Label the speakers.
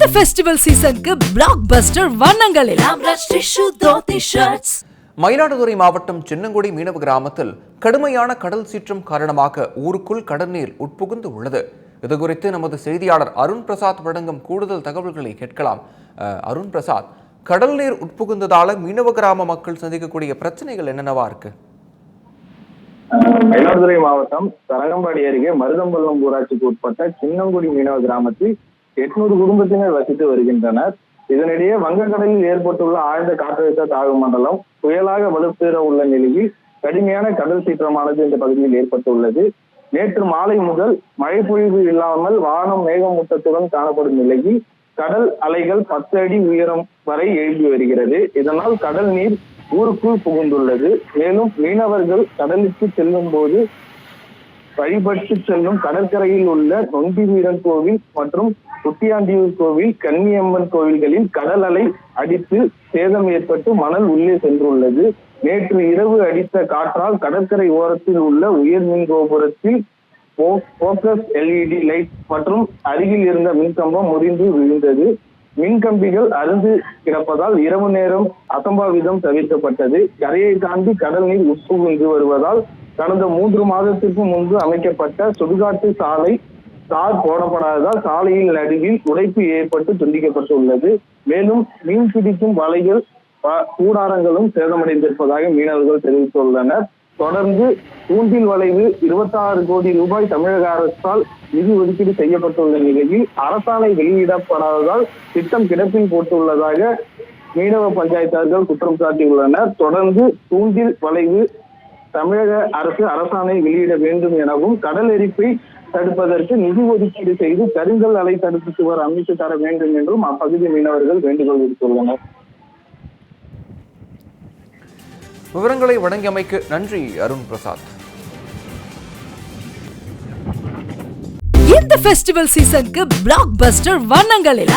Speaker 1: இந்த ஃபெஸ்டிவல் சீசனுக்கு பிளாக் பஸ்டர் வண்ணங்களில்.
Speaker 2: மயிலாடுதுறை மாவட்டம் சின்னங்குடி மீனவ கிராமத்தில் கடுமையான கடல் சீற்றம் காரணமாக ஊருக்குள் கடல் நீர் உட்புகுந்து உள்ளது. இதுகுறித்து நமது செய்தியாளர் அருண் பிரசாத் வழங்கும் கூடுதல் தகவல்களை கேட்கலாம். அருண் பிரசாத் கடல் நீர் உட்புகுந்ததால மீனவ கிராம மக்கள் சந்திக்கக்கூடிய பிரச்சனைகள் என்னென்னவா இருக்கு?
Speaker 3: மயிலாடுதுறை மாவட்டம் தரங்கம்பாடி அருகே மருதம்பள்ளம் ஊராட்சிக்கு உட்பட்ட சின்னங்குடி மீனவ கிராமத்தில் எட்நூறு குடும்பத்தினர் வசித்து வருகின்றனர். இதனிடையே வங்கக்கடலில் ஏற்பட்டுள்ள ஆழ்ந்த காற்றழுத்த தாழ்வு மண்டலம் புயலாக வலுப்பெற உள்ள நிலையில் கடுமையான கடல் சீற்றமானது இந்த பகுதியில் ஏற்பட்டுள்ளது. நேற்று மாலை முதல் மழை பொழிவு இல்லாமல் வானம் மேகமூட்டத்துடன் காணப்படும் நிலையில் கடல் அலைகள் பத்து அடி உயரம் வரை எழுதி வருகிறது. இதனால் கடல் நீர் ஊருக்குள் புகுந்துள்ளது. மேலும் மீனவர்கள் கடலுக்கு செல்லும் போது வழிபட்டு செல்லும் கடற்கரையில் உள்ள நொண்டி வீரன் கோவில் மற்றும் குட்டியாண்டியூர் கோவில் கன்னியம்மன் கோவில்களில் கடல் அலை அடித்து சேதம் ஏற்பட்டு மணல் உள்ளே சென்றுள்ளது. நேற்று இரவு அடித்த காற்றால் கடற்கரை ஓரத்தில் உள்ள உயர் மின் கோபுரத்தில் போக்கஸ் எல்இடி லைட் மற்றும் அருகில் இருந்த மின்கம்பம் முறிந்து விழுந்தது. மின்கம்பிகள் அருந்து கிடப்பதால் இரவு நேரம் அசம்பாவிதம் தவிர்க்கப்பட்டது. கரையை தாண்டி கடல் நீர் உட்புகுந்து வருவதால் கடந்த மூன்று மாதத்திற்கு முன்பு அமைக்கப்பட்ட சுடுகாட்டு சாலை தார் போடப்படாததால் சாலையின் நடுவில் உடைப்பு ஏற்பட்டு துண்டிக்கப்பட்டுள்ளது. மேலும் மீன் பிடிக்கும் வலைகள் கூடாரங்களும் சேதமடைந்திருப்பதாக மீனவர்கள் தெரிவித்துள்ளனர். தொடர்ந்து தூண்டில் வளைவு 26 கோடி ரூபாய் தமிழக அரசால் நிதி ஒதுக்கீடு செய்யப்பட்டுள்ள நிலையில் அரசாணை வெளியிடப்படாததால் திட்டம் கிடப்பில் போட்டுள்ளதாக மீனவ பஞ்சாயத்தார்கள் குற்றம் சாட்டியுள்ளனர். தொடர்ந்து தூண்டில் வளைவு தமிழக அரசு அரசாணை வெளியிட வேண்டும் எனவும் கடல் எரிப்பை தடுப்பதற்கு நிதி ஒதுக்கீடு செய்து கருங்கல் அலை தடுப்பு சுவர் அமைத்து தர வேண்டும் என்றும் அப்பகுதி மீனவர்கள் வேண்டுகோள் விடுத்துள்ளனர்.
Speaker 2: விவரங்களை வழங்கியமைக்கு நன்றி அருண் பிரசாத்.
Speaker 1: இந்த ஃபெஸ்டிவல் சீசனுக்கு பிளாக் பஸ்டர் வண்ணங்களில்